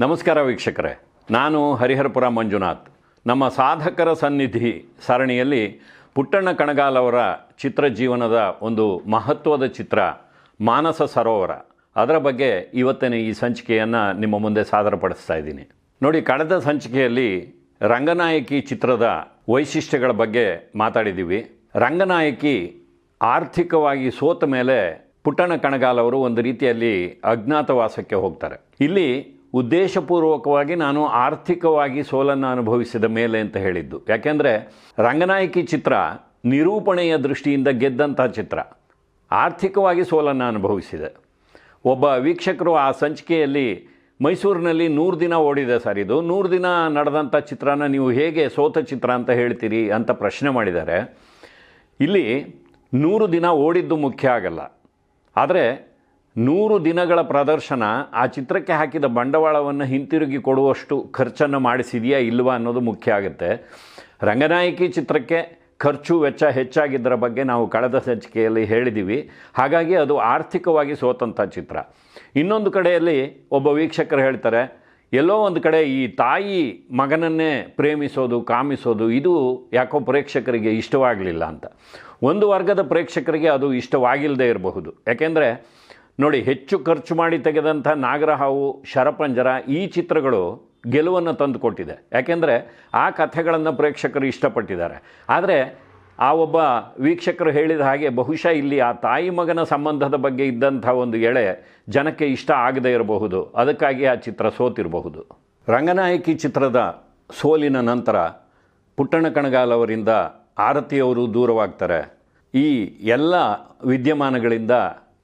ನಮಸ್ಕಾರ ವೀಕ್ಷಕರೇ. ನಾನು ಹರಿಹರಪುರ ಮಂಜುನಾಥ್. ನಮ್ಮ ಸಾಧಕರ ಸನ್ನಿಧಿ ಸರಣಿಯಲ್ಲಿ ಪುಟ್ಟಣ್ಣ ಕಣಗಾಲ್ ಅವರ ಚಿತ್ರ ಜೀವನದ ಒಂದು ಮಹತ್ವದ ಚಿತ್ರ, ಮಾನಸ ಸರೋವರ. ಅದರ ಬಗ್ಗೆ ಇವತ್ತಿನ ಈ ಸಂಚಿಕೆಯನ್ನು ನಿಮ್ಮ ಮುಂದೆ ಸಾದರಪಡಿಸ್ತಾ ಇದ್ದೀನಿ. ನೋಡಿ, ಕಳೆದ ಸಂಚಿಕೆಯಲ್ಲಿ ರಂಗನಾಯಕಿ ಚಿತ್ರದ ವೈಶಿಷ್ಟ್ಯಗಳ ಬಗ್ಗೆ ಮಾತಾಡಿದ್ದೀವಿ. ರಂಗನಾಯಕಿ ಆರ್ಥಿಕವಾಗಿ ಸೋತ ಮೇಲೆ ಪುಟ್ಟಣ ಕಣಗಾಲವರು ಒಂದು ರೀತಿಯಲ್ಲಿ ಅಜ್ಞಾತವಾಸಕ್ಕೆ ಹೋಗ್ತಾರೆ. ಇಲ್ಲಿ ಉದ್ದೇಶಪೂರ್ವಕವಾಗಿ ನಾನು ಆರ್ಥಿಕವಾಗಿ ಸೋಲನ್ನು ಅನುಭವಿಸಿದ ಮೇಲೆ ಅಂತ ಹೇಳಿದ್ದು. ಯಾಕೆಂದರೆ ರಂಗನಾಯಕಿ ಚಿತ್ರ ನಿರೂಪಣೆಯ ದೃಷ್ಟಿಯಿಂದ ಗೆದ್ದಂಥ ಚಿತ್ರ. ಆರ್ಥಿಕವಾಗಿ ಸೋಲನ್ನು ಅನುಭವಿಸಿದೆ. ಒಬ್ಬ ವೀಕ್ಷಕರು ಆ ಸಂಚಿಕೆಯಲ್ಲಿ ಮೈಸೂರಿನಲ್ಲಿ ನೂರು ದಿನ ಓಡಿದೆ ಸರ್ ಇದು. ನೂರು ದಿನ ನಡೆದಂಥ ಚಿತ್ರನ ನೀವು ಹೇಗೆ ಸೋತ ಚಿತ್ರ ಅಂತ ಹೇಳ್ತೀರಿ ಅಂತ ಪ್ರಶ್ನೆ ಮಾಡಿದ್ದಾರೆ. ಇಲ್ಲಿ ನೂರು ದಿನ ಓಡಿದ್ದು ಮುಖ್ಯ ಆಗಲ್ಲ. ಆದರೆ ನೂರು ದಿನಗಳ ಪ್ರದರ್ಶನ ಆ ಚಿತ್ರಕ್ಕೆ ಹಾಕಿದ ಬಂಡವಾಳವನ್ನು ಹಿಂತಿರುಗಿ ಕೊಡುವಷ್ಟು ಖರ್ಚನ್ನು ಮಾಡಿಸಿದೆಯಾ ಇಲ್ವಾ ಅನ್ನೋದು ಮುಖ್ಯ ಆಗುತ್ತೆ. ರಂಗನಾಯಕಿ ಚಿತ್ರಕ್ಕೆ ಖರ್ಚು ವೆಚ್ಚ ಹೆಚ್ಚಾಗಿದ್ದರ ಬಗ್ಗೆ ನಾವು ಕಳೆದ ಸಂಚಿಕೆಯಲ್ಲಿ ಹೇಳಿದ್ದೀವಿ. ಹಾಗಾಗಿ ಅದು ಆರ್ಥಿಕವಾಗಿ ಸೋತಂಥ ಚಿತ್ರ. ಇನ್ನೊಂದು ಕಡೆಯಲ್ಲಿ ಒಬ್ಬ ವೀಕ್ಷಕರು ಹೇಳ್ತಾರೆ, ಎಲ್ಲೋ ಒಂದು ಕಡೆ ಈ ತಾಯಿ ಮಗನನ್ನೇ ಪ್ರೇಮಿಸೋದು, ಕಾಮಿಸೋದು, ಇದು ಯಾಕೋ ಪ್ರೇಕ್ಷಕರಿಗೆ ಇಷ್ಟವಾಗಲಿಲ್ಲ ಅಂತ. ಒಂದು ವರ್ಗದ ಪ್ರೇಕ್ಷಕರಿಗೆ ಅದು ಇಷ್ಟವಾಗಿಲ್ಲದೆ ಇರಬಹುದು. ಯಾಕೆಂದರೆ ನೋಡಿ, ಹೆಚ್ಚು ಖರ್ಚು ಮಾಡಿ ತೆಗೆದಂಥ ನಾಗರಹಾವು, ಶರಪಂಜರ ಈ ಚಿತ್ರಗಳು ಗೆಲುವನ್ನು ತಂದುಕೊಟ್ಟಿದೆ. ಯಾಕೆಂದರೆ ಆ ಕಥೆಗಳನ್ನು ಪ್ರೇಕ್ಷಕರು ಇಷ್ಟಪಟ್ಟಿದ್ದಾರೆ. ಆದರೆ ಆ ಒಬ್ಬ ವೀಕ್ಷಕರು ಹೇಳಿದ ಹಾಗೆ ಬಹುಶಃ ಇಲ್ಲಿ ಆ ತಾಯಿ ಮಗನ ಸಂಬಂಧದ ಬಗ್ಗೆ ಇದ್ದಂಥ ಒಂದು ಎಳೆ ಜನಕ್ಕೆ ಇಷ್ಟ ಆಗದೇ ಇರಬಹುದು. ಅದಕ್ಕಾಗಿ ಆ ಚಿತ್ರ ಸೋತಿರಬಹುದು. ರಂಗನಾಯಕಿ ಚಿತ್ರದ ಸೋಲಿನ ನಂತರ ಪುಟ್ಟಣ ಕಣಗಾಲ್ ಅವರಿಂದ ಆರತಿಯವರು ದೂರವಾಗ್ತಾರೆ. ಈ ಎಲ್ಲ ವಿದ್ಯಮಾನಗಳಿಂದ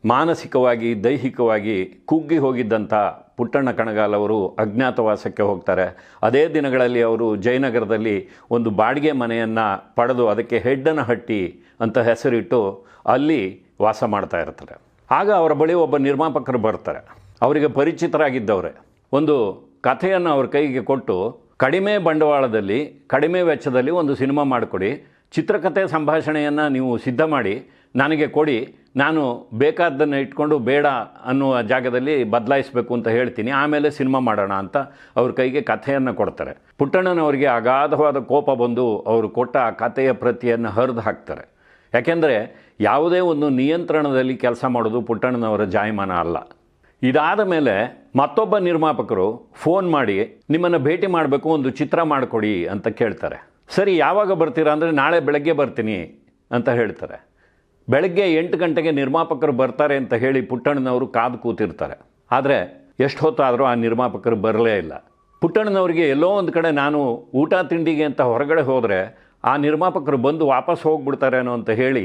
ಮಾನಸಿಕವಾಗಿ, ದೈಹಿಕವಾಗಿ ಕುಗ್ಗಿ ಹೋಗಿದ್ದಂಥ ಪುಟ್ಟಣ್ಣ ಕಣಗಾಲ್ ಅವರು ಅಜ್ಞಾತವಾಸಕ್ಕೆ ಹೋಗ್ತಾರೆ. ಅದೇ ದಿನಗಳಲ್ಲಿ ಅವರು ಜಯನಗರದಲ್ಲಿ ಒಂದು ಬಾಡಿಗೆ ಮನೆಯನ್ನು ಪಡೆದು ಅದಕ್ಕೆ ಹೆಡ್ಡನ ಹಟ್ಟಿ ಅಂತ ಹೆಸರಿಟ್ಟು ಅಲ್ಲಿ ವಾಸ ಮಾಡ್ತಾ ಇರ್ತಾರೆ. ಆಗ ಅವರ ಬಳಿ ಒಬ್ಬ ನಿರ್ಮಾಪಕರು ಬರ್ತಾರೆ. ಅವರಿಗೆ ಪರಿಚಿತರಾಗಿದ್ದವರೇ. ಒಂದು ಕಥೆಯನ್ನು ಅವ್ರ ಕೈಗೆ ಕೊಟ್ಟು, ಕಡಿಮೆ ಬಂಡವಾಳದಲ್ಲಿ, ಕಡಿಮೆ ವೆಚ್ಚದಲ್ಲಿ ಒಂದು ಸಿನಿಮಾ ಮಾಡಿಕೊಡಿ ಚಿತ್ರಕಥೆ ಸಂಭಾಷಣೆಯನ್ನು ನೀವು ಸಿದ್ಧ ಮಾಡಿ, ನನಗೆ ಕೊಡಿ ನಾನು ಬೇಕಾದ್ದನ್ನು ಇಟ್ಕೊಂಡು ಬೇಡ ಅನ್ನುವ ಜಾಗದಲ್ಲಿ ಬದಲಾಯಿಸಬೇಕು ಅಂತ ಹೇಳ್ತೀನಿ. ಆಮೇಲೆ ಸಿನಿಮಾ ಮಾಡೋಣ ಅಂತ ಅವ್ರ ಕೈಗೆ ಕಥೆಯನ್ನು ಕೊಡ್ತಾರೆ. ಪುಟ್ಟಣ್ಣನವರಿಗೆ ಅಗಾಧವಾದ ಕೋಪ ಬಂದು ಅವರು ಕೊಟ್ಟ ಆ ಕಥೆಯ ಪ್ರತಿಯನ್ನು ಹರಿದು ಹಾಕ್ತಾರೆ. ಯಾಕೆಂದರೆ ಯಾವುದೇ ಒಂದು ನಿಯಂತ್ರಣದಲ್ಲಿ ಕೆಲಸ ಮಾಡೋದು ಪುಟ್ಟಣ್ಣನವರ ಜಾಯಮಾನ ಅಲ್ಲ. ಇದಾದ ಮೇಲೆ ಮತ್ತೊಬ್ಬ ನಿರ್ಮಾಪಕರು ಫೋನ್ ಮಾಡಿ, ನಿಮ್ಮನ್ನು ಭೇಟಿ ಮಾಡಬೇಕು, ಒಂದು ಚಿತ್ರ ಮಾಡಿಕೊಡಿ ಅಂತ ಕೇಳ್ತಾರೆ. ಸರಿ, ಯಾವಾಗ ಬರ್ತೀರಾ? ಅಂದರೆ, ನಾಳೆ ಬೆಳಗ್ಗೆ ಬರ್ತೀನಿ ಅಂತ ಹೇಳ್ತಾರೆ. ಬೆಳಗ್ಗೆ ಎಂಟು ಗಂಟೆಗೆ ನಿರ್ಮಾಪಕರು ಬರ್ತಾರೆ ಅಂತ ಹೇಳಿ ಪುಟ್ಟಣ್ಣನವರು ಕಾದು ಕೂತಿರ್ತಾರೆ. ಆದರೆ ಎಷ್ಟು ಹೊತ್ತಾದರೂ ಆ ನಿರ್ಮಾಪಕರು ಬರಲೇ ಇಲ್ಲ. ಪುಟ್ಟಣ್ಣನವರಿಗೆ ಎಲ್ಲೋ ಒಂದು ಕಡೆ ನಾನು ಊಟ ತಿಂಡಿಗೆ ಅಂತ ಹೊರಗಡೆ ಹೋದರೆ ಆ ನಿರ್ಮಾಪಕರು ಬಂದು ವಾಪಸ್ ಹೋಗ್ಬಿಡ್ತಾರೇನೋ ಅಂತ ಹೇಳಿ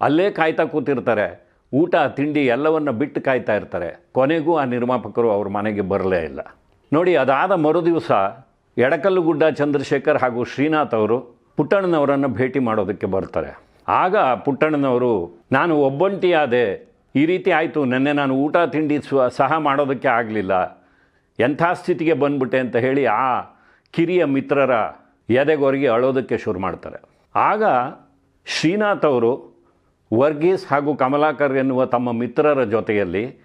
ಅಲ್ಲೇ ಕಾಯ್ತಾ ಕೂತಿರ್ತಾರೆ. ಊಟ, ತಿಂಡಿ ಎಲ್ಲವನ್ನು ಬಿಟ್ಟು ಕಾಯ್ತಾ ಇರ್ತಾರೆ. ಕೊನೆಗೂ ಆ ನಿರ್ಮಾಪಕರು ಅವ್ರ ಮನೆಗೆ ಬರಲೇ ಇಲ್ಲ. ನೋಡಿ, ಅದಾದ ಮರುದಿವಸ ಎಡಕಲ್ಲುಗುಡ್ಡ ಚಂದ್ರಶೇಖರ್ ಹಾಗೂ ಶ್ರೀನಾಥ್ ಅವರು ಪುಟ್ಟಣ್ಣನವರನ್ನು ಭೇಟಿ ಮಾಡೋದಕ್ಕೆ ಬರ್ತಾರೆ. ಆಗ ಪುಟ್ಟಣ್ಣನವರು, ನಾನು ಒಬ್ಬಂಟಿಯಾದೆ. ಈ ರೀತಿ ಆಯಿತು. ನೆನ್ನೆ ನಾನು ಊಟ ತಿಂಡಿ ಸ್ವ, ಸಹ ಮಾಡೋದಕ್ಕೆ ಆಗಲಿಲ್ಲ. ಎಂಥ ಸ್ಥಿತಿಗೆ ಬಂದ್ಬಿಟ್ಟೆ ಅಂತ ಹೇಳಿ ಆ ಕಿರಿಯ ಮಿತ್ರರ ಎದೆಗೊರಗಿ ಅಳೋದಕ್ಕೆ ಶುರು ಮಾಡ್ತಾರೆ. ಆಗ ಶ್ರೀನಾಥ್ ಅವರು ವರ್ಗೀಸ್ ಹಾಗೂ ಕಮಲಾಕರ್ ಎನ್ನುವ ತಮ್ಮ ಮಿತ್ರರ ಜೊತೆಯಲ್ಲಿ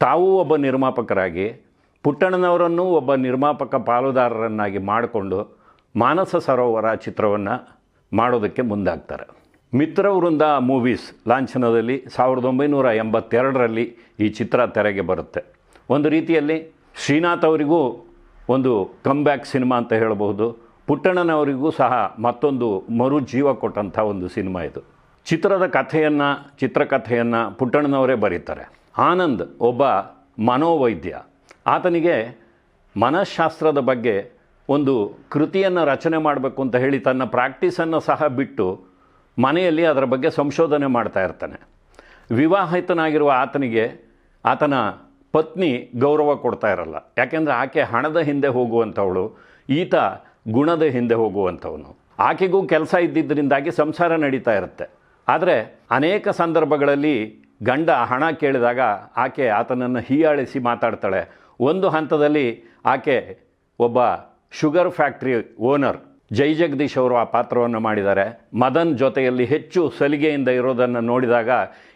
ತಾವೂ ಒಬ್ಬ ನಿರ್ಮಾಪಕರಾಗಿ, ಪುಟ್ಟಣ್ಣನವರನ್ನು ಒಬ್ಬ ನಿರ್ಮಾಪಕ ಪಾಲುದಾರರನ್ನಾಗಿ ಮಾಡಿಕೊಂಡು ಮಾನಸ ಸರೋವರ ಚಿತ್ರವನ್ನು ಮಾಡೋದಕ್ಕೆ ಮುಂದಾಗ್ತಾರೆ. ಮಿತ್ರವೃಂದ ಮೂವೀಸ್ ಲಾಂಛನದಲ್ಲಿ ಸಾವಿರದ ಒಂಬೈನೂರ ಎಂಬತ್ತೆರಡರಲ್ಲಿ ಈ ಚಿತ್ರ ತೆರೆಗೆ ಬರುತ್ತೆ. ಒಂದು ರೀತಿಯಲ್ಲಿ ಶ್ರೀನಾಥ್ ಅವರಿಗೂ ಒಂದು ಕಮ್ಬ್ಯಾಕ್ ಸಿನಿಮಾ ಅಂತ ಹೇಳಬಹುದು. ಪುಟ್ಟಣ್ಣನವರಿಗೂ ಸಹ ಮತ್ತೊಂದು ಮರು ಜೀವ ಕೊಟ್ಟಂಥ ಒಂದು ಸಿನಿಮಾ ಇದು. ಚಿತ್ರದ ಕಥೆಯನ್ನು, ಚಿತ್ರಕಥೆಯನ್ನು ಪುಟ್ಟಣ್ಣನವರೇ ಬರೀತಾರೆ. ಆನಂದ್ ಒಬ್ಬ ಮನೋವೈದ್ಯ. ಆತನಿಗೆ ಮನಃಶಾಸ್ತ್ರದ ಬಗ್ಗೆ ಒಂದು ಕೃತಿಯನ್ನು ರಚನೆ ಮಾಡಬೇಕು ಅಂತ ಹೇಳಿ ತನ್ನ ಪ್ರಾಕ್ಟೀಸನ್ನು ಸಹ ಬಿಟ್ಟು ಮನೆಯಲ್ಲಿ ಅದರ ಬಗ್ಗೆ ಸಂಶೋಧನೆ ಮಾಡ್ತಾ ಇರ್ತಾನೆ. ವಿವಾಹಿತನಾಗಿರುವ ಆತನಿಗೆ ಆತನ ಪತ್ನಿ ಗೌರವ ಕೊಡ್ತಾ ಇರಲ್ಲ. ಯಾಕೆಂದರೆ ಆಕೆ ಹಣದ ಹಿಂದೆ ಹೋಗುವಂಥವಳು, ಈತ ಗುಣದ ಹಿಂದೆ ಹೋಗುವಂಥವನು. ಆಕೆಗೂ ಕೆಲಸ ಇದ್ದಿದ್ದರಿಂದಾಗಿ ಸಂಸಾರ ನಡೀತಾ ಇರುತ್ತೆ. ಆದರೆ ಅನೇಕ ಸಂದರ್ಭಗಳಲ್ಲಿ ಗಂಡ ಹಣ ಕೇಳಿದಾಗ ಆಕೆ ಆತನನ್ನು ಹೀಯಾಳಿಸಿ ಮಾತಾಡ್ತಾಳೆ. ಒಂದು ಹಂತದಲ್ಲಿ ಆಕೆ ಒಬ್ಬ sugar factory owner Jai Jagadish ಅವರು ಆ ಪಾತ್ರವನ್ನು ಮಾಡಿದ್ದಾರೆ. ಮದನ್ ಜೊತೆಯಲ್ಲಿ ಹೆಚ್ಚು ಸಲಿಗೆಯಿಂದ ಇರೋದನ್ನು ನೋಡಿದಾಗ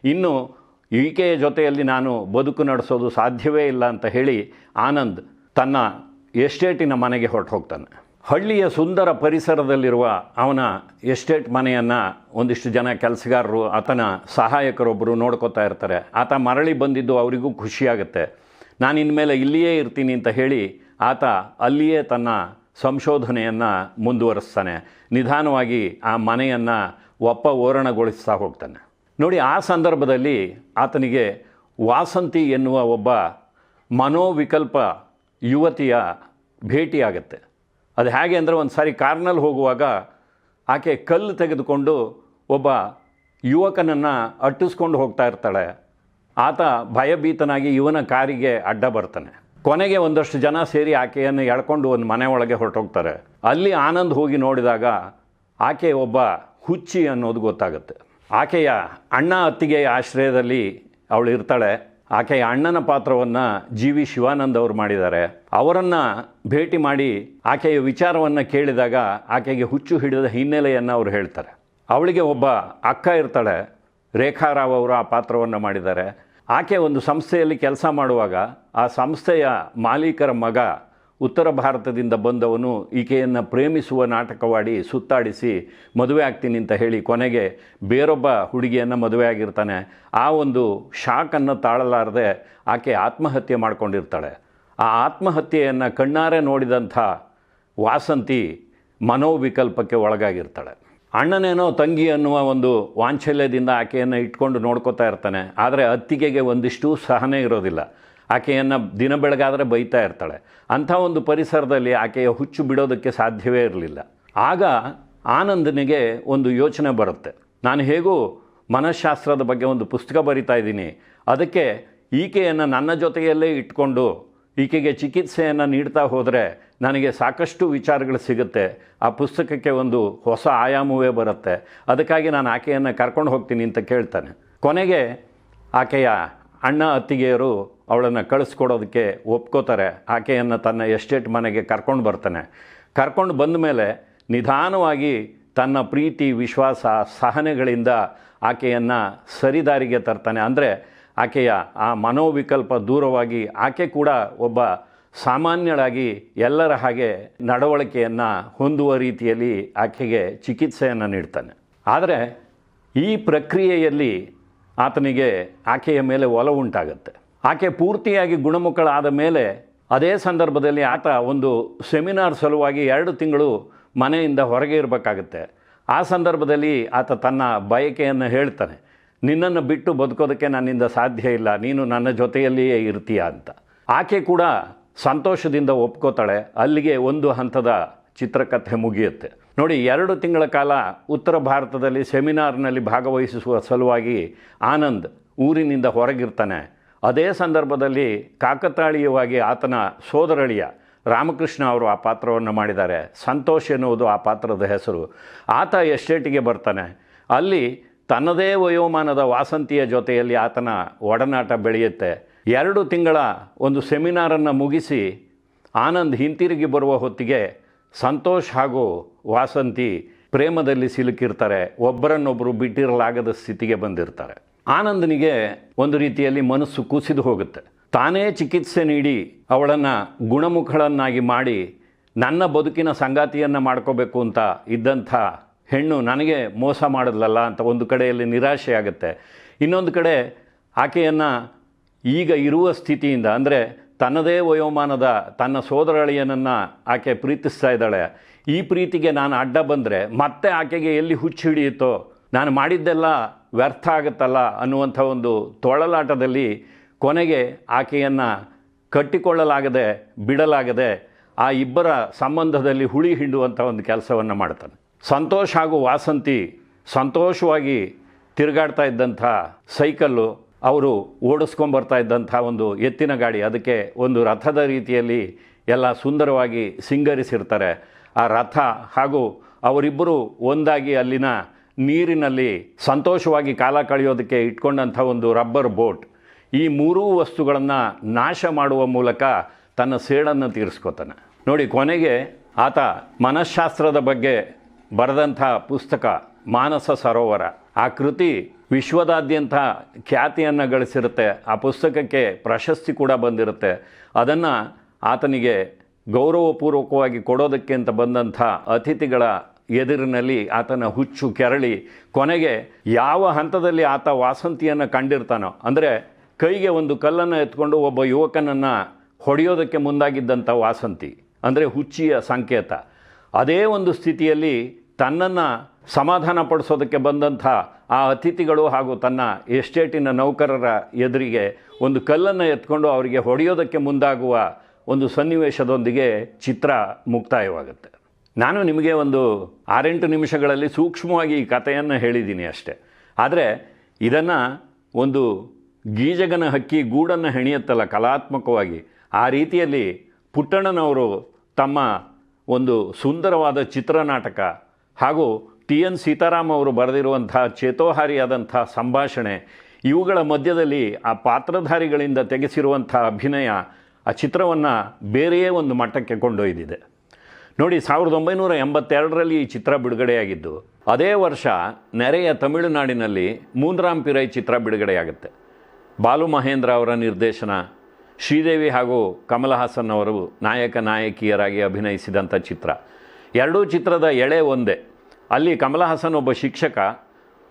ಇನ್ನು ಈಕೆಯ ಜೊತೆಯಲ್ಲಿ ನಾನು ಬದುಕು ನಡೆಸೋದು ಸಾಧ್ಯವೇ ಇಲ್ಲ ಅಂತ ಹೇಳಿ ಆನಂದ್ ತನ್ನ ಎಸ್ಟೇಟಿನ ಮನೆಗೆ ಹೊರಟು ಹೋಗ್ತಾನೆ ಹಳ್ಳಿಯ ಸುಂದರ ಪರಿಸರದಲ್ಲಿರುವ ಅವನ ಎಸ್ಟೇಟ್ ಮನೆಯನ್ನು ಒಂದಿಷ್ಟು ಜನ ಕೆಲಸಗಾರರು, ಆತನ ಸಹಾಯಕರೊಬ್ಬರು ನೋಡ್ಕೋತಾ ಇರ್ತಾರೆ. ಆತ ಮರಳಿ ಬಂದಿದ್ದು ಅವರಿಗೂ ಖುಷಿಯಾಗುತ್ತೆ. ನಾನು ಇನ್ಮೇಲೆ ಇಲ್ಲಿಯೇ ಇರ್ತೀನಿ ಅಂತ ಹೇಳಿ ಆತ ಅಲ್ಲಿಯೇ ತನ್ನ ಸಂಶೋಧನೆಯನ್ನು ಮುಂದುವರಿಸ್ತಾನೆ. ನಿಧಾನವಾಗಿ ಆ ಮನೆಯನ್ನು ಒಪ್ಪ ಓರಣಗೊಳಿಸ್ತಾ ಹೋಗ್ತಾನೆ. ನೋಡಿ, ಆ ಸಂದರ್ಭದಲ್ಲಿ ಆತನಿಗೆ ವಾಸಂತಿ ಎನ್ನುವ ಒಬ್ಬ ಮನೋವಿಕಲ್ಪ ಯುವತಿಯ ಭೇಟಿಯಾಗತ್ತೆ ಅದು ಹೇಗೆ ಅಂದರೆ ಒಂದು ಸಾರಿ ಕಾರ್ನಲ್ಲಿ ಹೋಗುವಾಗ ಆಕೆ ಕಲ್ಲು ತೆಗೆದುಕೊಂಡು ಒಬ್ಬ ಯುವಕನನ್ನು ಅಟ್ಟಿಸ್ಕೊಂಡು ಹೋಗ್ತಾ ಇರ್ತಾಳೆ. ಆತ ಭಯಭೀತನಾಗಿ ಇವನ ಕಾರಿಗೆ ಅಡ್ಡ ಬರ್ತಾನೆ. ಕೊನೆಗೆ ಒಂದಷ್ಟು ಜನ ಸೇರಿ ಆಕೆಯನ್ನು ಎಳ್ಕೊಂಡು ಒಂದು ಮನೆ ಒಳಗೆ ಹೊರಟೋಗ್ತಾರೆ. ಅಲ್ಲಿ ಆನಂದ್ ಹೋಗಿ ನೋಡಿದಾಗ ಆಕೆ ಒಬ್ಬ ಹುಚ್ಚಿ ಅನ್ನೋದು ಗೊತ್ತಾಗುತ್ತೆ. ಆಕೆಯ ಅಣ್ಣ ಅತ್ತಿಗೆಯ ಆಶ್ರಯದಲ್ಲಿ ಅವಳು ಇರ್ತಾಳೆ. ಆಕೆಯ ಅಣ್ಣನ ಪಾತ್ರವನ್ನು ಜಿ ವಿ ಶಿವಾನಂದ್ ಅವರು ಮಾಡಿದ್ದಾರೆ. ಅವರನ್ನು ಭೇಟಿ ಮಾಡಿ ಆಕೆಯ ವಿಚಾರವನ್ನು ಕೇಳಿದಾಗ ಆಕೆಗೆ ಹುಚ್ಚು ಹಿಡಿದ ಹಿನ್ನೆಲೆಯನ್ನು ಅವರು ಹೇಳ್ತಾರೆ. ಅವಳಿಗೆ ಒಬ್ಬ ಅಕ್ಕ ಇರ್ತಾಳೆ. ರೇಖಾರಾವ್ ಅವರು ಆ ಪಾತ್ರವನ್ನು ಮಾಡಿದ್ದಾರೆ. ಆಕೆ ಒಂದು ಸಂಸ್ಥೆಯಲ್ಲಿ ಕೆಲಸ ಮಾಡುವಾಗ ಆ ಸಂಸ್ಥೆಯ ಮಾಲೀಕರ ಮಗ ಉತ್ತರ ಭಾರತದಿಂದ ಬಂದವನು ಈಕೆಯನ್ನು ಪ್ರೇಮಿಸುವ ನಾಟಕವಾಡಿ ಸುತ್ತಾಡಿಸಿ ಮದುವೆ ಆಗ್ತೀನಿ ಅಂತ ಹೇಳಿ ಕೊನೆಗೆ ಬೇರೊಬ್ಬ ಹುಡುಗಿಯನ್ನು ಮದುವೆ ಆಗಿರ್ತಾನೆ. ಆ ಒಂದು ಶಾಕನ್ನು ತಾಳಲಾರದೆ ಆಕೆ ಆತ್ಮಹತ್ಯೆ ಮಾಡ್ಕೊಂಡಿರ್ತಾಳೆ. ಆ ಆತ್ಮಹತ್ಯೆಯನ್ನು ಕಣ್ಣಾರೆ ನೋಡಿದಂಥ ವಾಸಂತಿ ಮನೋವಿಕಲ್ಪಕ್ಕೆ ಒಳಗಾಗಿರ್ತಾಳೆ. ಅಣ್ಣನೇನೋ ತಂಗಿ ಅನ್ನುವ ಒಂದು ವಾಂಚಲ್ಯದಿಂದ ಆಕೆಯನ್ನು ಇಟ್ಕೊಂಡು ನೋಡ್ಕೋತಾ ಇರ್ತಾನೆ. ಆದರೆ ಅತ್ತಿಗೆಗೆ ಒಂದಿಷ್ಟು ಸಹನೆ ಇರೋದಿಲ್ಲ. ಆಕೆಯನ್ನು ದಿನ ಬೆಳಗಾದರೆ ಬೈತಾ ಇರ್ತಾಳೆ. ಅಂಥ ಒಂದು ಪರಿಸರದಲ್ಲಿ ಆಕೆಯ ಹುಚ್ಚು ಬಿಡೋದಕ್ಕೆ ಸಾಧ್ಯವೇ ಇರಲಿಲ್ಲ. ಆಗ ಆನಂದನಿಗೆ ಒಂದು ಯೋಚನೆ ಬರುತ್ತೆ. ನಾನು ಹೇಗೂ ಮನಃಶಾಸ್ತ್ರದ ಬಗ್ಗೆ ಒಂದು ಪುಸ್ತಕ ಬರಿತಾ ಇದ್ದೀನಿ. ಅದಕ್ಕೆ ಈಕೆಯನ್ನು ನನ್ನ ಜೊತೆಯಲ್ಲೇ ಇಟ್ಕೊಂಡು ಈಕೆಗೆ ಚಿಕಿತ್ಸೆಯನ್ನು ನೀಡ್ತಾ ಹೋದರೆ ನನಗೆ ಸಾಕಷ್ಟು ವಿಚಾರಗಳು ಸಿಗುತ್ತೆ. ಆ ಪುಸ್ತಕಕ್ಕೆ ಒಂದು ಹೊಸ ಆಯಾಮವೇ ಬರುತ್ತೆ. ಅದಕ್ಕಾಗಿ ನಾನು ಆಕೆಯನ್ನು ಕರ್ಕೊಂಡು ಹೋಗ್ತೀನಿ ಅಂತ ಕೇಳ್ತಾನೆ. ಕೊನೆಗೆ ಆಕೆಯ ಅಣ್ಣ ಅತ್ತಿಗೆಯರು ಅವಳನ್ನು ಕಳಿಸ್ಕೊಡೋದಕ್ಕೆ ಒಪ್ಕೋತಾರೆ. ಆಕೆಯನ್ನು ತನ್ನ ಎಸ್ಟೇಟ್ ಮನೆಗೆ ಕರ್ಕೊಂಡು ಬರ್ತಾನೆ. ಕರ್ಕೊಂಡು ಬಂದ ಮೇಲೆ ನಿಧಾನವಾಗಿ ತನ್ನ ಪ್ರೀತಿ, ವಿಶ್ವಾಸ, ಸಹನೆಗಳಿಂದ ಆಕೆಯನ್ನು ಸರಿದಾರಿಗೆ ತರ್ತಾನೆ. ಅಂದರೆ ಆಕೆಯ ಆ ಮನೋವಿಕಲ್ಪ ದೂರವಾಗಿ ಆಕೆ ಕೂಡ ಒಬ್ಬ ಸಾಮಾನ್ಯಳಾಗಿ ಎಲ್ಲರ ಹಾಗೆ ನಡವಳಿಕೆಯನ್ನು ಹೊಂದುವ ರೀತಿಯಲ್ಲಿ ಆಕೆಗೆ ಚಿಕಿತ್ಸೆಯನ್ನು ನೀಡ್ತಾನೆ. ಆದರೆ ಈ ಪ್ರಕ್ರಿಯೆಯಲ್ಲಿ ಆತನಿಗೆ ಆಕೆಯ ಮೇಲೆ ಒಲವುಂಟಾಗುತ್ತೆ ಆಕೆ ಪೂರ್ತಿಯಾಗಿ ಗುಣಮುಖಳಾದ ಮೇಲೆ ಅದೇ ಸಂದರ್ಭದಲ್ಲಿ ಆತ ಒಂದು ಸೆಮಿನಾರ್ ಸಲುವಾಗಿ ಎರಡು ತಿಂಗಳು ಮನೆಯಿಂದ ಹೊರಗೆ ಇರಬೇಕಾಗತ್ತೆ. ಆ ಸಂದರ್ಭದಲ್ಲಿ ಆತ ತನ್ನ ಬಯಕೆಯನ್ನು ಹೇಳ್ತಾನೆ. ನಿನ್ನನ್ನು ಬಿಟ್ಟು ಬದುಕೋದಕ್ಕೆ ನನ್ನಿಂದ ಸಾಧ್ಯ ಇಲ್ಲ, ನೀನು ನನ್ನ ಜೊತೆಯಲ್ಲಿಯೇ ಇರ್ತೀಯ ಅಂತ. ಆಕೆ ಕೂಡ ಸಂತೋಷದಿಂದ ಒಪ್ಕೋತಾಳೆ, ಅಲ್ಲಿಗೆ ಒಂದು ಹಂತದ ಚಿತ್ರಕಥೆ ಮುಗಿಯುತ್ತೆ. ನೋಡಿ, ಎರಡು ತಿಂಗಳ ಕಾಲ ಉತ್ತರ ಭಾರತದಲ್ಲಿ ಸೆಮಿನಾರ್ನಲ್ಲಿ ಭಾಗವಹಿಸುವ ಸಲುವಾಗಿ ಆನಂದ್ ಊರಿನಿಂದ ಹೊರಗಿರ್ತಾನೆ. ಅದೇ ಸಂದರ್ಭದಲ್ಲಿ ಕಾಕತಾಳೀಯವಾಗಿ ಆತನ ಸೋದರಳಿಯ ರಾಮಕೃಷ್ಣ ಅವರು ಆ ಪಾತ್ರವನ್ನು ಮಾಡಿದ್ದಾರೆ. ಸಂತೋಷ್ ಎನ್ನುವುದು ಆ ಪಾತ್ರದ ಹೆಸರು. ಆತ ಎಸ್ಟೇಟಿಗೆ ಬರ್ತಾನೆ. ಅಲ್ಲಿ ತನ್ನದೇ ವಯೋಮಾನದ ವಾಸಂತಿಯ ಜೊತೆಯಲ್ಲಿ ಆತನ ಒಡನಾಟ ಬೆಳೆಯುತ್ತೆ. ಎರಡು ತಿಂಗಳ ಒಂದು ಸೆಮಿನಾರನ್ನು ಮುಗಿಸಿ ಆನಂದ್ ಹಿಂತಿರುಗಿ ಬರುವ ಹೊತ್ತಿಗೆ ಸಂತೋಷ್ ಹಾಗೂ ವಾಸಂತಿ ಪ್ರೇಮದಲ್ಲಿ ಸಿಲುಕಿರ್ತಾರೆ. ಒಬ್ಬರನ್ನೊಬ್ಬರು ಬಿಟ್ಟಿರಲಾಗದ ಸ್ಥಿತಿಗೆ ಬಂದಿರ್ತಾರೆ. ಆನಂದನಿಗೆ ಒಂದು ರೀತಿಯಲ್ಲಿ ಮನಸ್ಸು ಕುಸಿದು ಹೋಗುತ್ತೆ. ತಾನೇ ಚಿಕಿತ್ಸೆ ನೀಡಿ ಅವಳನ್ನು ಗುಣಮುಖಳನ್ನಾಗಿ ಮಾಡಿ ನನ್ನ ಬದುಕಿನ ಸಂಗಾತಿಯನ್ನು ಮಾಡ್ಕೋಬೇಕು ಅಂತ ಇದ್ದಂಥ ಹೆಣ್ಣು ನನಗೆ ಮೋಸ ಮಾಡಿದ್ಲಲ್ಲ ಅಂತ ಒಂದು ಕಡೆಯಲ್ಲಿ ನಿರಾಶೆ ಆಗುತ್ತೆ. ಇನ್ನೊಂದು ಕಡೆ ಆಕೆಯನ್ನು ಈಗ ಇರುವ ಸ್ಥಿತಿಯಿಂದ, ಅಂದರೆ ತನ್ನದೇ ವಯೋಮಾನದ ತನ್ನ ಸೋದರಳಿಯನನ್ನು ಆಕೆ ಪ್ರೀತಿಸ್ತಾ ಇದ್ದಾಳೆ. ಈ ಪ್ರೀತಿಗೆ ನಾನು ಅಡ್ಡ ಬಂದರೆ ಮತ್ತೆ ಆಕೆಗೆ ಎಲ್ಲಿ ಹುಚ್ಚು ಹಿಡಿಯುತ್ತೋ, ನಾನು ಮಾಡಿದ್ದೆಲ್ಲ ವ್ಯರ್ಥ ಆಗುತ್ತಲ್ಲ ಅನ್ನುವಂಥ ಒಂದು ತೊಳಲಾಟದಲ್ಲಿ ಕೊನೆಗೆ ಆಕೆಯನ್ನು ಕಟ್ಟಿಕೊಳ್ಳಲಾಗದೆ, ಬಿಡಲಾಗದೆ ಆ ಇಬ್ಬರ ಸಂಬಂಧದಲ್ಲಿ ಹುಳಿ ಹಿಂಡುವಂಥ ಒಂದು ಕೆಲಸವನ್ನು ಮಾಡ್ತಾನೆ. ಸಂತೋಷ್ ಹಾಗೂ ವಾಸಂತಿ ಸಂತೋಷವಾಗಿ ತಿರುಗಾಡ್ತಾ ಇದ್ದಂಥ ಸೈಕಲ್ಲು ಅವರು ಓಡಿಸ್ಕೊಂಬರ್ತಾ ಇದ್ದಂಥ ಒಂದು ಎತ್ತಿನ ಗಾಡಿ, ಅದಕ್ಕೆ ಒಂದು ರಥದ ರೀತಿಯಲ್ಲಿ ಎಲ್ಲ ಸುಂದರವಾಗಿ ಸಿಂಗರಿಸಿರ್ತಾರೆ. ಆ ರಥ ಹಾಗೂ ಅವರಿಬ್ಬರು ಒಂದಾಗಿ ಅಲ್ಲಿನ ನೀರಿನಲ್ಲಿ ಸಂತೋಷವಾಗಿ ಕಾಲ ಕಳೆಯೋದಕ್ಕೆ ಇಟ್ಕೊಂಡಂಥ ಒಂದು ರಬ್ಬರ್ ಬೋಟ್, ಈ ಮೂರೂ ವಸ್ತುಗಳನ್ನು ನಾಶ ಮಾಡುವ ಮೂಲಕ ತನ್ನ ಸೇಡನ್ನು ತೀರಿಸ್ಕೋತಾನೆ. ನೋಡಿ, ಕೊನೆಗೆ ಆತ ಮನಃಶಾಸ್ತ್ರದ ಬಗ್ಗೆ ಬರೆದಂಥ ಪುಸ್ತಕ ಮಾನಸ ಸರೋವರ. ಆ ಕೃತಿ ವಿಶ್ವದಾದ್ಯಂತ ಖ್ಯಾತಿಯನ್ನು ಗಳಿಸಿರುತ್ತೆ. ಆ ಪುಸ್ತಕಕ್ಕೆ ಪ್ರಶಸ್ತಿ ಕೂಡ ಬಂದಿರುತ್ತೆ. ಅದನ್ನು ಆತನಿಗೆ ಗೌರವಪೂರ್ವಕವಾಗಿ ಕೊಡೋದಕ್ಕೆ ಅಂತ ಬಂದಂಥ ಅತಿಥಿಗಳ ಎದುರಿನಲ್ಲಿ ಆತನ ಹುಚ್ಚು ಕೆರಳಿ ಕೊನೆಗೆ ಯಾವ ಹಂತದಲ್ಲಿ ಆತ ವಾಸಂತಿಯನ್ನು ಕಂಡಿರ್ತಾನೋ, ಅಂದರೆ ಕೈಗೆ ಒಂದು ಕಲ್ಲನ್ನು ಎತ್ಕೊಂಡು ಒಬ್ಬ ಯುವಕನನ್ನು ಹೊಡೆಯೋದಕ್ಕೆ ಮುಂದಾಗಿದ್ದಂಥ ವಾಸಂತಿ, ಅಂದರೆ ಹುಚ್ಚಿಯ ಸಂಕೇತ. ಅದೇ ಒಂದು ಸ್ಥಿತಿಯಲ್ಲಿ ತನ್ನನ್ನು ಸಮಾಧಾನ ಪಡಿಸೋದಕ್ಕೆ ಬಂದಂಥ ಆ ಅತಿಥಿಗಳು ಹಾಗೂ ತನ್ನ ಎಸ್ಟೇಟಿನ ನೌಕರರ ಎದುರಿಗೆ ಒಂದು ಕಲ್ಲನ್ನು ಎತ್ಕೊಂಡು ಅವರಿಗೆ ಹೊಡೆಯೋದಕ್ಕೆ ಮುಂದಾಗುವ ಒಂದು ಸನ್ನಿವೇಶದೊಂದಿಗೆ ಚಿತ್ರ ಮುಕ್ತಾಯವಾಗುತ್ತೆ. ನಾನು ನಿಮಗೆ ಒಂದು ಆರೆಂಟು ನಿಮಿಷಗಳಲ್ಲಿ ಸೂಕ್ಷ್ಮವಾಗಿ ಈ ಕಥೆಯನ್ನು ಹೇಳಿದ್ದೀನಿ ಅಷ್ಟೆ. ಆದರೆ ಇದನ್ನು ಒಂದು ಗೀಜಗನ ಹಕ್ಕಿ ಗೂಡನ್ನು ಹೆಣಿಯುತ್ತಲ್ಲ, ಕಲಾತ್ಮಕವಾಗಿ. ಆ ರೀತಿಯಲ್ಲಿ ಪುಟ್ಟಣ್ಣನವರು ತಮ್ಮ ಒಂದು ಸುಂದರವಾದ ಚಿತ್ರನಾಟಕ ಹಾಗೂ ಟಿ ಎನ್ ಸೀತಾರಾಮ್ ಅವರು ಬರೆದಿರುವಂಥ ಚೇತೋಹಾರಿಯಾದಂಥ ಸಂಭಾಷಣೆ, ಇವುಗಳ ಮಧ್ಯದಲ್ಲಿ ಆ ಪಾತ್ರಧಾರಿಗಳಿಂದ ತೆಗೆಸಿರುವಂಥ ಅಭಿನಯ, ಆ ಚಿತ್ರವನ್ನು ಬೇರೆಯೇ ಒಂದು ಮಟ್ಟಕ್ಕೆ ಕೊಂಡೊಯ್ದಿದೆ. ನೋಡಿ, ಸಾವಿರದ ಒಂಬೈನೂರ ಎಂಬತ್ತೆರಡರಲ್ಲಿ ಈ ಚಿತ್ರ ಬಿಡುಗಡೆಯಾಗಿದ್ದು, ಅದೇ ವರ್ಷ ನೆರೆಯ ತಮಿಳುನಾಡಿನಲ್ಲಿ ಮೂನ್ರಾಮ್ ಪಿರೈ ಚಿತ್ರ ಬಿಡುಗಡೆಯಾಗುತ್ತೆ. ಬಾಲು ಮಹೇಂದ್ರ ಅವರ ನಿರ್ದೇಶನ, ಶ್ರೀದೇವಿ ಹಾಗೂ ಕಮಲ್ ಹಾಸನ್ ಅವರು ನಾಯಕ ನಾಯಕಿಯರಾಗಿ ಅಭಿನಯಿಸಿದಂಥ ಚಿತ್ರ. ಎರಡೂ ಚಿತ್ರದ ಎಳೆ ಒಂದೇ. ಅಲ್ಲಿ ಕಮಲ ಹಾಸನ್ ಒಬ್ಬ ಶಿಕ್ಷಕ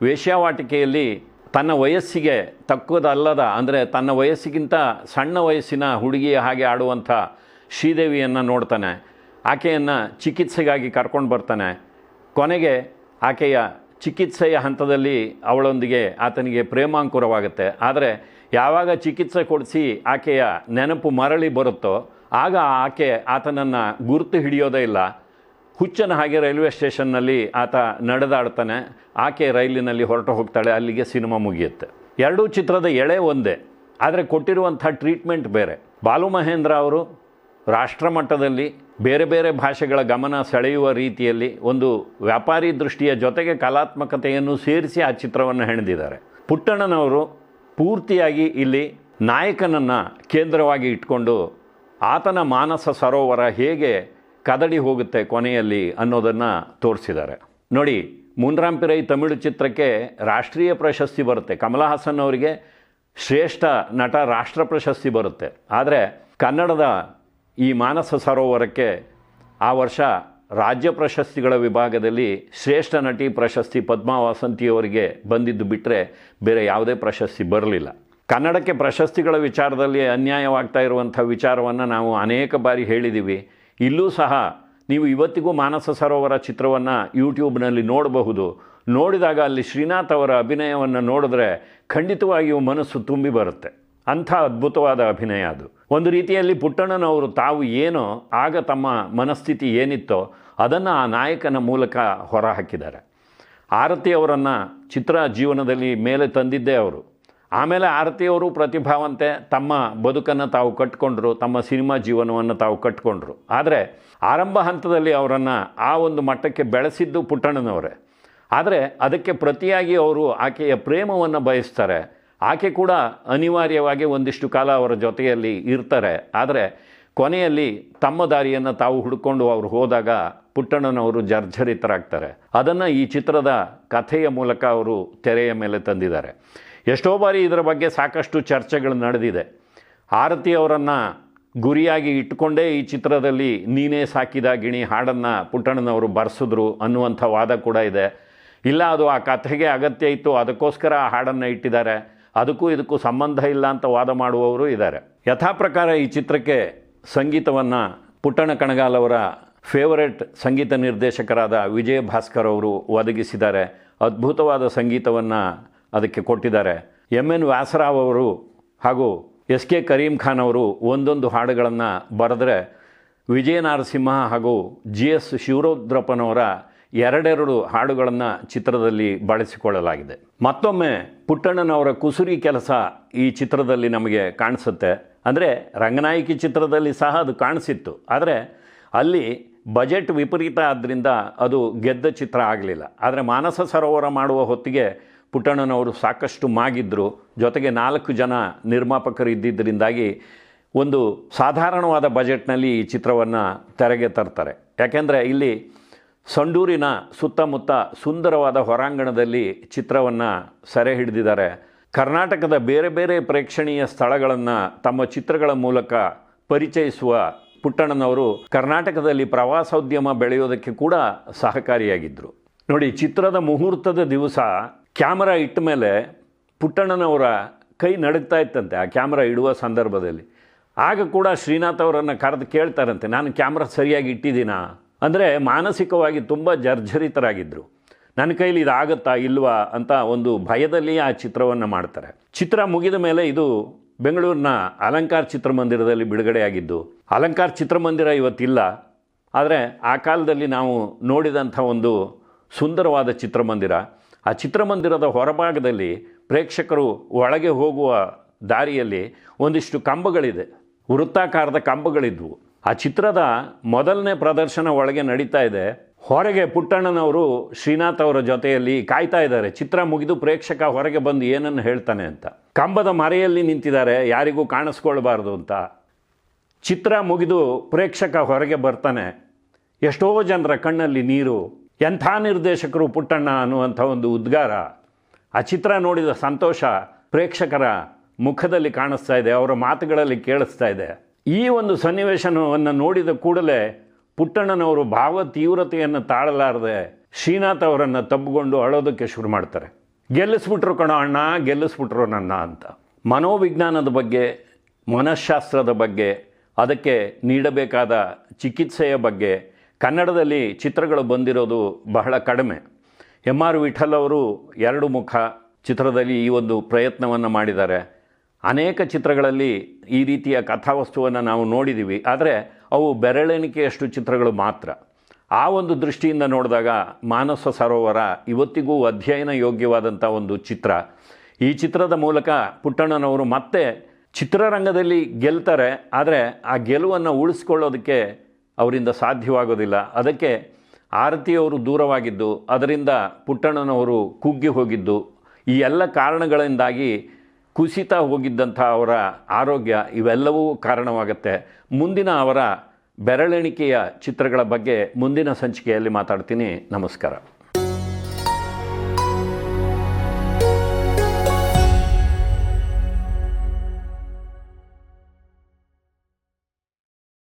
ವೇಶ್ಯಾವಾಟಿಕೆಯಲ್ಲಿ ತನ್ನ ವಯಸ್ಸಿಗೆ ತಕ್ಕದಲ್ಲದ, ಅಂದರೆ ತನ್ನ ವಯಸ್ಸಿಗಿಂತ ಸಣ್ಣ ವಯಸ್ಸಿನ ಹುಡುಗಿಯ ಹಾಗೆ ಆಡುವಂಥ ಶ್ರೀದೇವಿಯನ್ನು ನೋಡ್ತಾನೆ. ಆಕೆಯನ್ನು ಚಿಕಿತ್ಸೆಗಾಗಿ ಕರ್ಕೊಂಡು ಬರ್ತಾನೆ. ಕೊನೆಗೆ ಆಕೆಯ ಚಿಕಿತ್ಸೆಯ ಹಂತದಲ್ಲಿ ಅವಳೊಂದಿಗೆ ಆತನಿಗೆ ಪ್ರೇಮಾಂಕುರವಾಗುತ್ತೆ. ಆದರೆ ಯಾವಾಗ ಚಿಕಿತ್ಸೆ ಕೊಡಿಸಿ ಆಕೆಯ ನೆನಪು ಮರಳಿ ಬರುತ್ತೋ, ಆಗ ಆಕೆ ಆತನನ್ನು ಗುರುತು ಹಿಡಿಯೋದೇ ಇಲ್ಲ. ಹುಚ್ಚನ ಹಾಗೆ ರೈಲ್ವೆ ಸ್ಟೇಷನ್ನಲ್ಲಿ ಆತ ನಡೆದಾಡ್ತಾನೆ. ಆಕೆ ರೈಲಿನಲ್ಲಿ ಹೊರಟು ಹೋಗ್ತಾಳೆ. ಅಲ್ಲಿಗೆ ಸಿನಿಮಾ ಮುಗಿಯುತ್ತೆ. ಎರಡೂ ಚಿತ್ರದ ಎಳೆ ಒಂದೇ. ಆದರೆ ಕೊಟ್ಟಿರುವಂಥ ಟ್ರೀಟ್ಮೆಂಟ್ ಬೇರೆ. ಬಾಲು ಮಹೇಂದ್ರ ಅವರು ರಾಷ್ಟ್ರಮಟ್ಟದಲ್ಲಿ ಬೇರೆ ಬೇರೆ ಭಾಷೆಗಳ ಗಮನ ಸೆಳೆಯುವ ರೀತಿಯಲ್ಲಿ ಒಂದು ವ್ಯಾಪಾರಿ ದೃಷ್ಟಿಯ ಜೊತೆಗೆ ಕಲಾತ್ಮಕತೆಯನ್ನು ಸೇರಿಸಿ ಆ ಚಿತ್ರವನ್ನು ಹೆಣೆದಿದ್ದಾರೆ. ಪುಟ್ಟಣ್ಣನವರು ಪೂರ್ತಿಯಾಗಿ ಇಲ್ಲಿ ನಾಯಕನನ್ನು ಕೇಂದ್ರವಾಗಿ ಇಟ್ಕೊಂಡು ಆತನ ಮಾನಸ ಸರೋವರ ಹೇಗೆ ಕದಡಿ ಹೋಗುತ್ತೆ ಕೊನೆಯಲ್ಲಿ ಅನ್ನೋದನ್ನು ತೋರಿಸಿದ್ದಾರೆ. ನೋಡಿ, ಮುನ್ರಾಮ್ ಪಿರೈ ತಮಿಳು ಚಿತ್ರಕ್ಕೆ ರಾಷ್ಟ್ರೀಯ ಪ್ರಶಸ್ತಿ ಬರುತ್ತೆ. ಕಮಲ ಹಾಸನ್ ಅವರಿಗೆ ಶ್ರೇಷ್ಠ ನಟ ರಾಷ್ಟ್ರ ಪ್ರಶಸ್ತಿ ಬರುತ್ತೆ. ಆದರೆ ಕನ್ನಡದ ಈ ಮಾನಸ ಸರೋವರಕ್ಕೆ ಆ ವರ್ಷ ರಾಜ್ಯ ಪ್ರಶಸ್ತಿಗಳ ವಿಭಾಗದಲ್ಲಿ ಶ್ರೇಷ್ಠ ನಟಿ ಪ್ರಶಸ್ತಿ ಪದ್ಮಾ ವಾಸಂತಿಯವರಿಗೆ ಬಂದಿದ್ದು ಬಿಟ್ಟರೆ ಬೇರೆ ಯಾವುದೇ ಪ್ರಶಸ್ತಿ ಬರಲಿಲ್ಲ. ಕನ್ನಡಕ್ಕೆ ಪ್ರಶಸ್ತಿಗಳ ವಿಚಾರದಲ್ಲಿ ಅನ್ಯಾಯವಾಗ್ತಾ ಇರುವಂಥ ವಿಚಾರವನ್ನು ನಾವು ಅನೇಕ ಬಾರಿ ಹೇಳಿದ್ದೀವಿ ಇಲ್ಲೂ ಸಹ ನೀವು ಇವತ್ತಿಗೂ ಮಾನಸ ಸರೋವರ ಚಿತ್ರವನ್ನು ಯೂಟ್ಯೂಬ್ನಲ್ಲಿ ನೋಡಬಹುದು. ನೋಡಿದಾಗ ಅಲ್ಲಿ ಶ್ರೀನಾಥ್ ಅವರ ಅಭಿನಯವನ್ನು ನೋಡಿದ್ರೆ ಖಂಡಿತವಾಗಿಯೂ ಮನಸ್ಸು ತುಂಬಿ ಬರುತ್ತೆ. ಅಂಥ ಅದ್ಭುತವಾದ ಅಭಿನಯ ಅದು. ಒಂದು ರೀತಿಯಲ್ಲಿ ಪುಟ್ಟಣ್ಣನವರು ತಾವು ಏನೋ ಆಗ ತಮ್ಮ ಮನಸ್ಥಿತಿ ಏನಿತ್ತೋ ಅದನ್ನು ಆ ನಾಯಕನ ಮೂಲಕ ಹೊರಹಾಕಿದ್ದಾರೆ. ಆರತಿ ಅವರನ್ನು ಚಿತ್ರ ಜೀವನದಲ್ಲಿ ಮೇಲೆ ತಂದಿದ್ದೇ ಅವರು. ಆಮೇಲೆ ಆರತಿಯವರು ಪ್ರತಿಭಾವಂತೆ ತಮ್ಮ ಬದುಕನ್ನು ತಾವು ಕಟ್ಕೊಂಡ್ರು, ತಮ್ಮ ಸಿನಿಮಾ ಜೀವನವನ್ನು ತಾವು ಕಟ್ಕೊಂಡ್ರು. ಆದರೆ ಆರಂಭ ಹಂತದಲ್ಲಿ ಅವರನ್ನು ಆ ಒಂದು ಮಟ್ಟಕ್ಕೆ ಬೆಳೆಸಿದ್ದು ಪುಟ್ಟಣ್ಣನವರೇ. ಆದರೆ ಅದಕ್ಕೆ ಪ್ರತಿಯಾಗಿ ಅವರು ಆಕೆಯ ಪ್ರೇಮವನ್ನು ಬಯಸ್ತಾರೆ. ಆಕೆ ಕೂಡ ಅನಿವಾರ್ಯವಾಗಿ ಒಂದಿಷ್ಟು ಕಾಲ ಅವರ ಜೊತೆಯಲ್ಲಿ ಇರ್ತಾರೆ. ಆದರೆ ಕೊನೆಯಲ್ಲಿ ತಮ್ಮ ದಾರಿಯನ್ನು ತಾವು ಹುಡ್ಕೊಂಡು ಅವರು ಹೋದಾಗ ಪುಟ್ಟಣ್ಣನವರು ಜರ್ಜರಿತರಾಗ್ತಾರೆ. ಅದನ್ನು ಈ ಚಿತ್ರದ ಕಥೆಯ ಮೂಲಕ ಅವರು ತೆರೆಯ ಮೇಲೆ ತಂದಿದ್ದಾರೆ. ಎಷ್ಟೋ ಬಾರಿ ಇದರ ಬಗ್ಗೆ ಸಾಕಷ್ಟು ಚರ್ಚೆಗಳು ನಡೆದಿದೆ. ಆರತಿ ಅವರನ್ನು ಗುರಿಯಾಗಿ ಇಟ್ಟುಕೊಂಡೇ ಈ ಚಿತ್ರದಲ್ಲಿ ನೀನೇ ಸಾಕಿದ ಗಿಣಿ ಹಾಡನ್ನು ಪುಟ್ಟಣ್ಣನವರು ಬರೆಸಿದ್ರು ಅನ್ನುವಂಥ ವಾದ ಕೂಡ ಇದೆ. ಇಲ್ಲ, ಅದು ಆ ಕಥೆಗೆ ಅಗತ್ಯ ಇತ್ತು, ಅದಕ್ಕೋಸ್ಕರ ಆ ಹಾಡನ್ನು ಇಟ್ಟಿದ್ದಾರೆ. ಅದಕ್ಕೂ ಇದಕ್ಕೂ ಸಂಬಂಧ ಇಲ್ಲ ಅಂತ ವಾದ ಮಾಡುವವರು ಇದ್ದಾರೆ. ಯಥಾ ಪ್ರಕಾರ ಈ ಚಿತ್ರಕ್ಕೆ ಸಂಗೀತವನ್ನು ಪುಟ್ಟಣ ಕಣಗಾಲ್ ಅವರ ಫೇವರೆಟ್ ಸಂಗೀತ ನಿರ್ದೇಶಕರಾದ ವಿಜಯ ಭಾಸ್ಕರ್ ಅವರು ಒದಗಿಸಿದ್ದಾರೆ. ಅದ್ಭುತವಾದ ಸಂಗೀತವನ್ನು ಅದಕ್ಕೆ ಕೊಟ್ಟಿದ್ದಾರೆ. ಎಂ ಎನ್ ವ್ಯಾಸರಾವ್ ಅವರು ಹಾಗೂ ಎಸ್ ಕೆ ಕರೀಂ ಖಾನ್ ಅವರು ಒಂದೊಂದು ಹಾಡುಗಳನ್ನು ಬರೆದ್ರೆ ವಿಜಯ ನರಸಿಂಹ ಹಾಗೂ ಜಿ ಎಸ್ ಶಿವರುದ್ರಪ್ಪನವರ ಎರಡೆರಡು ಹಾಡುಗಳನ್ನು ಚಿತ್ರದಲ್ಲಿ ಬಳಸಿಕೊಳ್ಳಲಾಗಿದೆ. ಮತ್ತೊಮ್ಮೆ ಪುಟ್ಟಣ್ಣನವರ ಕುಸುರಿ ಕೆಲಸ ಈ ಚಿತ್ರದಲ್ಲಿ ನಮಗೆ ಕಾಣಿಸುತ್ತೆ. ಅಂದರೆ ರಂಗನಾಯಕಿ ಚಿತ್ರದಲ್ಲಿ ಸಹ ಅದು ಕಾಣಿಸಿತ್ತು. ಆದರೆ ಅಲ್ಲಿ ಬಜೆಟ್ ವಿಪರೀತ ಆದ್ದರಿಂದ ಅದು ಗೆದ್ದ ಚಿತ್ರ ಆಗಲಿಲ್ಲ. ಆದರೆ ಮಾನಸ ಸರೋವರ ಮಾಡುವ ಹೊತ್ತಿಗೆ ಪುಟ್ಟಣ್ಣನವರು ಸಾಕಷ್ಟು ಮಾಗಿದ್ರು. ಜೊತೆಗೆ ನಾಲ್ಕು ಜನ ನಿರ್ಮಾಪಕರು ಇದ್ದಿದ್ದರಿಂದಾಗಿ ಒಂದು ಸಾಧಾರಣವಾದ ಬಜೆಟ್ನಲ್ಲಿ ಈ ಚಿತ್ರವನ್ನು ತೆರೆಗೆ ತರ್ತಾರೆ. ಯಾಕೆಂದರೆ ಇಲ್ಲಿ ಸಂಡೂರಿನ ಸುತ್ತಮುತ್ತ ಸುಂದರವಾದ ಹೊರಾಂಗಣದಲ್ಲಿ ಚಿತ್ರವನ್ನು ಸೆರೆ ಹಿಡಿದಿದ್ದಾರೆ. ಕರ್ನಾಟಕದ ಬೇರೆ ಬೇರೆ ಪ್ರೇಕ್ಷಣೀಯ ಸ್ಥಳಗಳನ್ನು ತಮ್ಮ ಚಿತ್ರಗಳ ಮೂಲಕ ಪರಿಚಯಿಸುವ ಪುಟ್ಟಣ್ಣನವರು ಕರ್ನಾಟಕದಲ್ಲಿ ಪ್ರವಾಸೋದ್ಯಮ ಬೆಳೆಯೋದಕ್ಕೆ ಕೂಡ ಸಹಕಾರಿಯಾಗಿದ್ದರು ನೋಡಿ, ಚಿತ್ರದ ಮುಹೂರ್ತದ ದಿವಸ ಕ್ಯಾಮರಾ ಇಟ್ಟ ಮೇಲೆ ಪುಟ್ಟಣ್ಣನವರ ಕೈ ನಡುಗ್ತಾ ಇತ್ತಂತೆ, ಆ ಕ್ಯಾಮ್ರಾ ಇಡುವ ಸಂದರ್ಭದಲ್ಲಿ. ಆಗ ಕೂಡ ಶ್ರೀನಾಥ್ ಅವರನ್ನು ಕರೆದು ಕೇಳ್ತಾರಂತೆ, ನಾನು ಕ್ಯಾಮ್ರಾ ಸರಿಯಾಗಿ ಇಟ್ಟಿದ್ದೀನಾ? ಅಂದರೆ ಮಾನಸಿಕವಾಗಿ ತುಂಬ ಜರ್ಜರಿತರಾಗಿದ್ದರು ನನ್ನ ಕೈಲಿ ಇದಾಗುತ್ತಾ ಇಲ್ವಾ ಅಂತ ಒಂದು ಭಯದಲ್ಲಿ ಆ ಚಿತ್ರವನ್ನು ಮಾಡ್ತಾರೆ. ಚಿತ್ರ ಮುಗಿದ ಮೇಲೆ ಇದು ಬೆಂಗಳೂರಿನ ಅಲಂಕಾರ ಚಿತ್ರಮಂದಿರದಲ್ಲಿ ಬಿಡುಗಡೆಯಾಗಿದ್ದು. ಅಲಂಕಾರ ಚಿತ್ರಮಂದಿರ ಇವತ್ತಿಲ್ಲ, ಆದರೆ ಆ ಕಾಲದಲ್ಲಿ ನಾವು ನೋಡಿದಂಥ ಒಂದು ಸುಂದರವಾದ ಚಿತ್ರಮಂದಿರ. ಆ ಚಿತ್ರಮಂದಿರದ ಹೊರಭಾಗದಲ್ಲಿ ಪ್ರೇಕ್ಷಕರು ಒಳಗೆ ಹೋಗುವ ದಾರಿಯಲ್ಲಿ ಒಂದಿಷ್ಟು ಕಂಬಗಳಿದೆ. ವೃತ್ತಾಕಾರದ ಕಂಬಗಳಿದ್ವು. ಆ ಚಿತ್ರದ ಮೊದಲನೇ ಪ್ರದರ್ಶನ ಒಳಗೆ ನಡೀತಾ ಇದೆ. ಹೊರಗೆ ಪುಟ್ಟಣ್ಣನವರು ಶ್ರೀನಾಥ್ ಅವರ ಜೊತೆಯಲ್ಲಿ ಕಾಯ್ತಾ ಇದ್ದಾರೆ. ಚಿತ್ರ ಮುಗಿದು ಪ್ರೇಕ್ಷಕ ಹೊರಗೆ ಬಂದು ಏನನ್ನು ಹೇಳ್ತಾನೆ ಅಂತ. ಕಂಬದ ಮರೆಯಲ್ಲಿ ನಿಂತಿದ್ದಾರೆ. ಯಾರಿಗೂ ಕಾಣಿಸ್ಕೊಳ್ಬಾರ್ದು ಅಂತ. ಚಿತ್ರ ಮುಗಿದು ಪ್ರೇಕ್ಷಕ ಹೊರಗೆ ಬರ್ತಾನೆ. ಎಷ್ಟೋ ಜನರ ಕಣ್ಣಲ್ಲಿ ನೀರು ಎಂಥ ನಿರ್ದೇಶಕರು ಪುಟ್ಟಣ್ಣ ಅನ್ನುವಂಥ ಒಂದು ಉದ್ಗಾರ, ಆ ಚಿತ್ರ ನೋಡಿದ ಸಂತೋಷ ಪ್ರೇಕ್ಷಕರ ಮುಖದಲ್ಲಿ ಕಾಣಿಸ್ತಾ ಇದೆ, ಅವರ ಮಾತುಗಳಲ್ಲಿ ಕೇಳಿಸ್ತಾ ಇದೆ. ಈ ಒಂದು ಸನ್ನಿವೇಶನವನ್ನು ನೋಡಿದ ಕೂಡಲೇ ಪುಟ್ಟಣ್ಣನವರು ಭಾವ ತೀವ್ರತೆಯನ್ನು ತಾಳಲಾರದೆ ಶ್ರೀನಾಥ್ ಅವರನ್ನು ತಬ್ಬಿಕೊಂಡು ಅಳೋದಕ್ಕೆ ಶುರು ಮಾಡ್ತಾರೆ. ಗೆಲ್ಲಿಸ್ಬಿಟ್ರು ಕಣೋ ಅಣ್ಣ, ಗೆಲ್ಲಿಸ್ಬಿಟ್ರು ನನ್ನ ಅಂತ. ಮನೋವಿಜ್ಞಾನದ ಬಗ್ಗೆ, ಮನಃಶಾಸ್ತ್ರದ ಬಗ್ಗೆ, ಅದಕ್ಕೆ ನೀಡಬೇಕಾದ ಚಿಕಿತ್ಸೆಯ ಬಗ್ಗೆ ಕನ್ನಡದಲ್ಲಿ ಚಿತ್ರಗಳು ಬಂದಿರೋದು ಬಹಳ ಕಡಿಮೆ. ಎಂ ಆರ್ ವಿಠಲ್ ಅವರು ಎರಡು ಮುಖ ಚಿತ್ರದಲ್ಲಿ ಈ ಒಂದು ಪ್ರಯತ್ನವನ್ನು ಮಾಡಿದ್ದಾರೆ. ಅನೇಕ ಚಿತ್ರಗಳಲ್ಲಿ ಈ ರೀತಿಯ ಕಥಾವಸ್ತುವನ್ನು ನಾವು ನೋಡಿದ್ದೀವಿ ಆದರೆ ಅವು ಬೆರಳೆಣಿಕೆಯಷ್ಟು ಚಿತ್ರಗಳು ಮಾತ್ರ. ಆ ಒಂದು ದೃಷ್ಟಿಯಿಂದ ನೋಡಿದಾಗ ಮಾನಸ ಸರೋವರ ಇವತ್ತಿಗೂ ಅಧ್ಯಯನ ಯೋಗ್ಯವಾದಂಥ ಒಂದು ಚಿತ್ರ. ಈ ಚಿತ್ರದ ಮೂಲಕ ಪುಟ್ಟಣ್ಣನವರು ಮತ್ತೆ ಚಿತ್ರರಂಗದಲ್ಲಿ ಗೆಲ್ತಾರೆ. ಆದರೆ ಆ ಗೆಲುವನ್ನು ಉಳಿಸ್ಕೊಳ್ಳೋದಕ್ಕೆ ಅವರಿಂದ ಸಾಧ್ಯವಾಗೋದಿಲ್ಲ. ಅದಕ್ಕೆ ಆರತಿಯವರು ದೂರವಾಗಿದ್ದು, ಅದರಿಂದ ಪುಟ್ಟಣ್ಣನವರು ಕುಗ್ಗಿ ಹೋಗಿದ್ದು, ಈ ಎಲ್ಲ ಕಾರಣಗಳಿಂದಾಗಿ ಕುಸಿತ ಹೋಗಿದ್ದಂಥ ಅವರ ಆರೋಗ್ಯ ಇವೆಲ್ಲವೂ ಕಾರಣವಾಗುತ್ತೆ. ಮುಂದಿನ ಅವರ ಬೆರಳೆಣಿಕೆಯ ಚಿತ್ರಗಳ ಬಗ್ಗೆ ಮುಂದಿನ ಸಂಚಿಕೆಯಲ್ಲಿ ಮಾತಾಡ್ತೀನಿ. ನಮಸ್ಕಾರ.